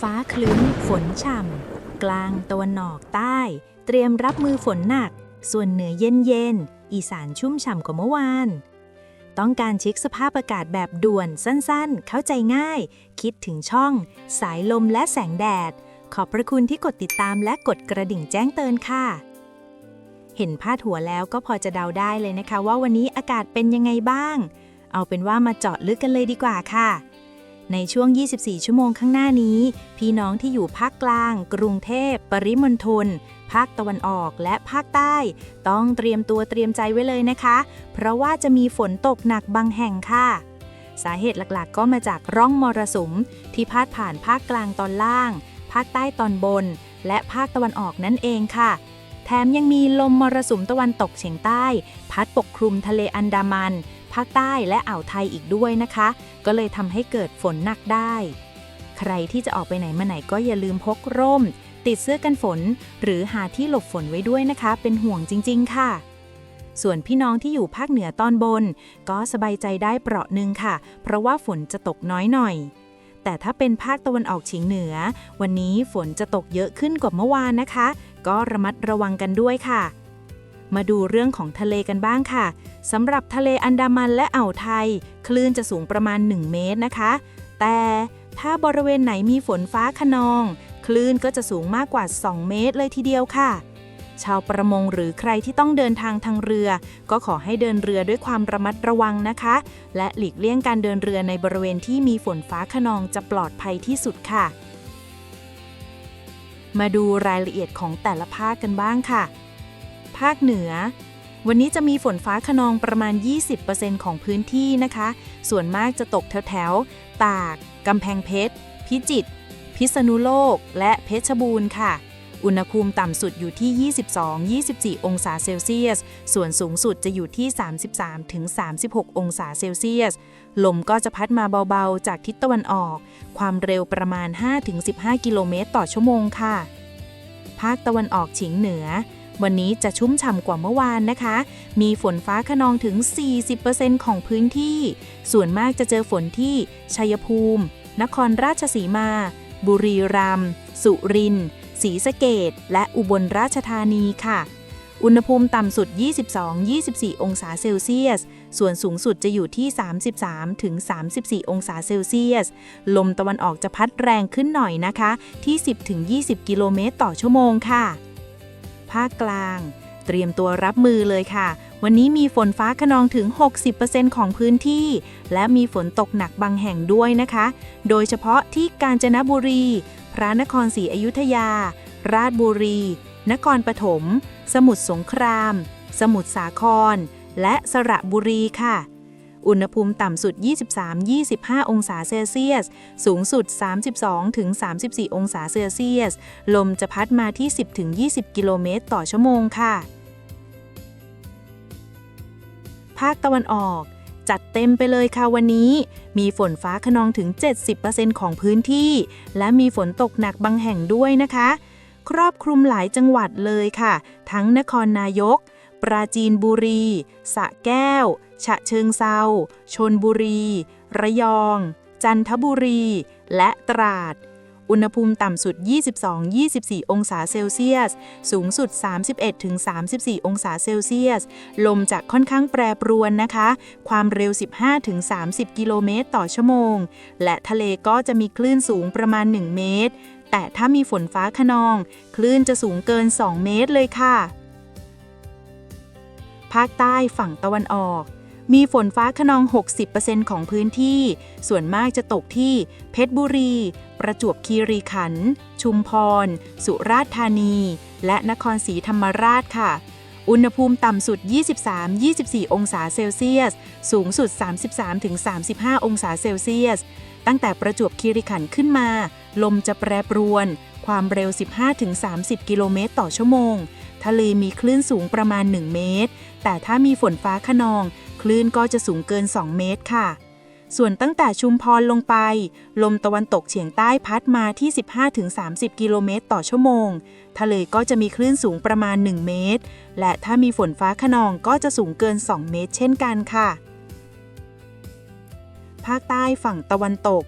ฟ้าคลึ้มฝนฉ่ำ กลางตะวันออกใต้ เตรียมรับมือฝนหนัก ส่วนเหนือเย็นเย็น อีสานชุ่มฉ่ำกว่าเมื่อวาน ต้องการเช็คสภาพอากาศแบบด่วนสั้นๆ เข้าใจง่าย คิดถึงช่อง สายลมและแสงแดด ขอบพระคุณที่กดติดตามและกดกระดิ่งแจ้งเตือนค่ะ เห็นพาดหัวแล้วก็พอจะเดาได้เลยนะคะ ว่าวันนี้อากาศเป็นยังไงบ้าง เอาเป็นว่ามาเจาะลึกกันเลยดีกว่าค่ะ ในช่วง 24 ชั่วโมงข้างหน้านี้ พี่น้องที่อยู่ภาคกลาง กรุงเทพ ปริมณฑล ภาคตะวันออกและภาคใต้ ต้องเตรียมตัวเตรียมใจไว้เลยนะคะ เพราะว่าจะมีฝนตกหนักบางแห่งค่ะ สาเหตุหลักๆ ก็มาจากร่องมรสุม ที่พาดผ่านภาคกลางตอนล่าง ภาคใต้ตอนบน และภาคตะวันออกนั่นเองค่ะแถมยังมีลมมรสุมตะวันตกเฉียงใต้ พัดปกคลุมทะเลอันดามัน ภาคใต้และอ่าวไทยอีกด้วยนะคะ ก็เลยทำให้เกิดฝนหนักได้ ใครที่จะออกไปไหนมาไหนก็อย่าลืมพกร่ม ติดเสื้อกันฝน หรือหาที่หลบฝนไว้ด้วยนะคะ เป็นห่วงจริง ๆ ค่ะส่วนพี่น้องที่อยู่ภาคเหนือตอนบน ก็สบายใจได้เปราะหนึ่งค่ะ เพราะว่าฝนจะตกน้อยหน่อย แต่ถ้าเป็นภาคตะวันออกเฉียงเหนือ วันนี้ฝนจะตกเยอะขึ้นกว่าเมื่อวานนะคะ ก็ระมัดระวังกันด้วยค่ะ มาดูเรื่องของทะเลกันบ้างค่ะสำหรับทะเลอันดามันและอ่าวไทย คลื่นจะสูงประมาณ 1 เมตรนะคะ แต่ถ้าบริเวณไหนมีฝนฟ้าขนอง คลื่นก็จะสูงมากกว่า 2 เมตรเลยทีเดียวค่ะ ชาวประมงหรือใครที่ต้องเดินทางทางเรือ ก็ขอให้เดินเรือด้วยความระมัดระวังนะคะ และหลีกเลี่ยงการเดินเรือในบริเวณที่มีฝนฟ้าขนองจะปลอดภัยที่สุดค่ะ มาดูรายละเอียดของแต่ละภาคกันบ้างค่ะ ภาคเหนือ วันนี้จะมีฝนฟ้าขนองประมาณ 20%ของพื้นที่นะคะ ส่วนมากจะตกแถวๆตาก กำแพงเพชร พิจิตร พิษณุโลก และเพชรบูรณ์ค่ะ อุณหภูมิต่ำสุดอยู่ที่ 22-24 องศาเซลเซียส ส่วนสูงสุดจะอยู่ที่ 33-36 องศาเซลเซียส ลมก็จะพัดมาเบาๆ จากทิศตะวันออก ความเร็วประมาณ 5-15 กิโลเมตรต่อชั่วโมงค่ะภาคตะวันออกเฉียงเหนือ วันนี้จะชุ่มฉ่ำกว่าเมื่อวานนะคะ มีฝนฟ้าขนองถึง 40%ของพื้นที่ ส่วนมากจะเจอฝนที่ ชัยภูมิ นครราชสีมา บุรีรัมย์ สุรินทร์ ศรีสะเกดและอุบลราชธานีค่ะ อุณหภูมิต่ำสุด 22-24 องศาเซลเซียส ส่วนสูงสุดจะอยู่ที่ 33-34 องศาเซลเซียส ลมตะวันออกจะพัดแรงขึ้นหน่อยนะคะ ที่ 10-20 กิโลเมตรต่อชั่วโมงค่ะ ภาคกลาง เตรียมตัวรับมือเลยค่ะ วันนี้มีฝนฟ้าขนองถึง 60%ของพื้นที่ และมีฝนตกหนักบางแห่งด้วยนะคะ โดยเฉพาะที่กาญจนบุรี พระนครศรีอยุธยา ราชบุรี นครปฐม สมุทรสงคราม สมุทรสาคร และสระบุรีค่ะ อุณหภูมิต่ำสุด 23-25 องศาเซลเซียส สูงสุด 32-34 องศาเซลเซียส ลมจะพัดมาที่ 10-20 กิโลเมตรต่อชั่วโมงค่ะ ภาคตะวันออกจัดเต็มไปเลยค่ะวันนี้ มีฝนฟ้าขนองถึง 70%ของพื้นที่ และมีฝนตกหนักบางแห่งด้วยนะคะ ครอบคลุมหลายจังหวัดเลยค่ะ ทั้งนครนายก ปราจีนบุรีสะแก้ว ฉะเชิงเซาชนบุรี ระยอง จันทบุรี และตราด อุณหภูมิต่ำสุด 22-24 องศาเซลเซียส สูงสุด 31-34 องศาเซลเซียส ลมจะค่อนข้างแปรปรวนนะคะ ความเร็ว 15-30 กิโลเมตรต่อชั่วโมง และทะเลก็จะมีคลื่นสูงประมาณ 1 เมตร แต่ถ้ามีฝนฟ้าขนอง คลื่นจะสูงเกิน 2 เมตรเลยค่ะ ภาคใต้ฝั่งตะวันออก มีฝนฟ้าขนอง 60%ของพื้นที่ ส่วนมากจะตกที่ เพชรบุรี ประจวบคีรีขันธ์ ชุมพร สุราษฎร์ธานี และนครศรีธรรมราชค่ะอุณหภูมิต่ำสุด 23-24 องศาเซลเซียส สูงสุด 33-35 องศาเซลเซียส ตั้งแต่ประจวบคีรีขันธ์ขึ้นมา ลมจะแปรปรวน ความเร็ว 15-30 กิโลเมตรต่อชั่วโมง ทะเลมีคลื่นสูงประมาณ 1 เมตร แต่ถ้ามีฝนฟ้าขนอง คลื่นก็จะสูงเกิน 2 เมตรค่ะ ส่วนตั้งแต่ชุมพรลงไป ลมตะวันตกเฉียงใต้พัดมาที่ 15-30 กิโลเมตรต่อชั่วโมง ทะเลก็จะมีคลื่นสูงประมาณ 1 เมตร และถ้ามีฝนฟ้าขนองก็จะสูงเกิน 2 เมตร เช่นกันค่ะ ภาคใต้ฝั่งตะวันตก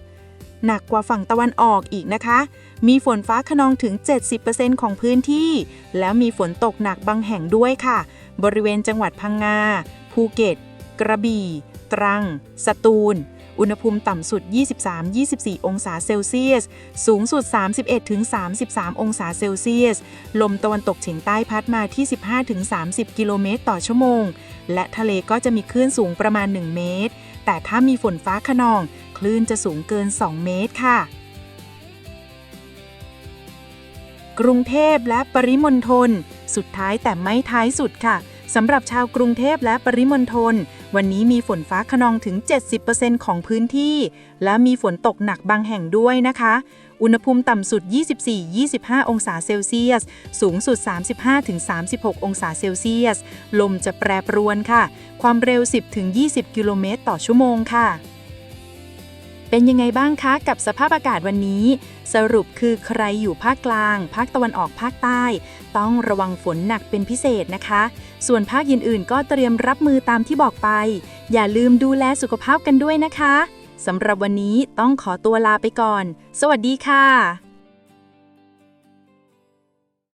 หนักกว่าฝั่งตะวันออกอีกนะคะ มีฝนฟ้าขนองถึง 70%ของพื้นที่ แล้วมีฝนตกหนักบางแห่งด้วยค่ะ บริเวณจังหวัดพังงา ภูเก็ต กระบี่ ตรัง สตูล อุณหภูมิต่ำสุด 23-24 องศาเซลเซียส สูงสุด 31-33 องศาเซลเซียส ลมตะวันตกเฉียงใต้พัดมาที่ 15-30 กิโลเมตรต่อชั่วโมง และทะเลก็จะมีคลื่นสูงประมาณ 1 เมตร แต่ถ้ามีฝนฟ้าขนอง คลื่นจะสูงเกิน 2 เมตรค่ะ กรุงเทพและปริมณฑลสุดท้ายแต่ไม่ท้ายสุดค่ะสำหรับชาวกรุงเทพและปริมณฑลวันนี้มีฝนฟ้าขนองถึง 70%ของพื้นที่ และมีฝนตกหนักบางแห่งด้วยนะคะ อุณหภูมิต่ำสุด 24-25 องศาเซลเซียส สูงสุด 35-36 องศาเซลเซียส ลมจะแปรปรวนค่ะ ความเร็ว 10-20 กิโลเมตรต่อชั่วโมงค่ะ เป็นยังไงบ้างคะกับสภาพอากาศวันนี้ สรุปคือใครอยู่ภาคกลาง ภาคตะวันออกภาคใต้ ต้องระวังฝนหนักเป็นพิเศษนะคะ ส่วนภาคอื่นๆ ก็เตรียมรับมือตามที่บอกไป อย่าลืมดูแลสุขภาพกันด้วยนะคะสำหรับวันนี้ต้องขอตัวลาไปก่อน สวัสดีค่ะ